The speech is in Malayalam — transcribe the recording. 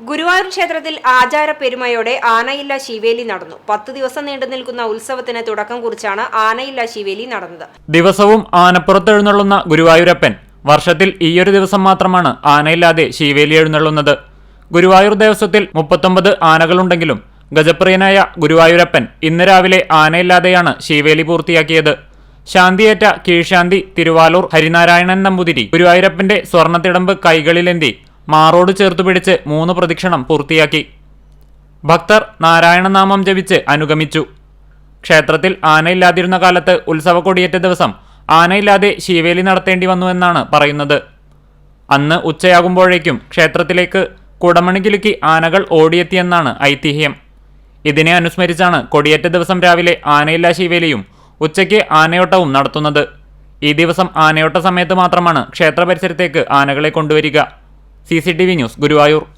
ഗുരുവായൂർ ക്ഷേത്രത്തിൽ ആചാര പെരുമയോടെ ആനയില്ല ശിവേലി നടന്നു. പത്ത് ദിവസം നീണ്ടു നിൽക്കുന്ന ഉത്സവത്തിന് തുടക്കം കുറിച്ചാണ് ആനയില്ല ശിവേലി നടന്നത്. ദിവസവും ആനപ്പുറത്തെഴുന്നള്ളുന്ന ഗുരുവായൂരപ്പൻ വർഷത്തിൽ ഈയൊരു ദിവസം മാത്രമാണ് ആനയില്ലാതെ ശിവേലി എഴുന്നള്ളുന്നത്. ഗുരുവായൂർ ദേവസ്വത്തിൽ മുപ്പത്തൊമ്പത് ആനകളുണ്ടെങ്കിലും ഗജപ്രിയനായ ഗുരുവായൂരപ്പൻ ഇന്ന് രാവിലെ ആനയില്ലാതെയാണ് ശിവേലി പൂർത്തിയാക്കിയത്. ശാന്തിയേറ്റ കീഴ്ശാന്തി തിരുവാലൂർ ഹരിനാരായണൻ നമ്പൂതിരി ഗുരുവായൂരപ്പന്റെ സ്വർണത്തിടമ്പ് കൈകളിലെന്തി മാറോട് ചേർത്തു പിടിച്ച് മൂന്ന് പ്രദക്ഷിണം പൂർത്തിയാക്കി. ഭക്തർ നാരായണനാമം ജപിച്ച് അനുഗമിച്ചു. ക്ഷേത്രത്തിൽ ആനയില്ലാതിരുന്ന കാലത്ത് ഉത്സവ കൊടിയേറ്റ ദിവസം ആനയില്ലാതെ ശിവേലി നടത്തേണ്ടി വന്നുവെന്നാണ് പറയുന്നത്. അന്ന് ഉച്ചയാകുമ്പോഴേക്കും ക്ഷേത്രത്തിലേക്ക് കുടമണി കിലുക്കി ആനകൾ ഓടിയെത്തിയെന്നാണ് ഐതിഹ്യം. ഇതിനെ അനുസ്മരിച്ചാണ് കൊടിയേറ്റ ദിവസം രാവിലെ ആനയില്ലാ ശിവേലിയും ഉച്ചയ്ക്ക് ആനയോട്ടവും നടത്തുന്നത്. ഈ ദിവസം ആനയോട്ട സമയത്ത് മാത്രമാണ് ക്ഷേത്ര പരിസരത്തേക്ക് ആനകളെ കൊണ്ടുവരിക. C news Guruvayur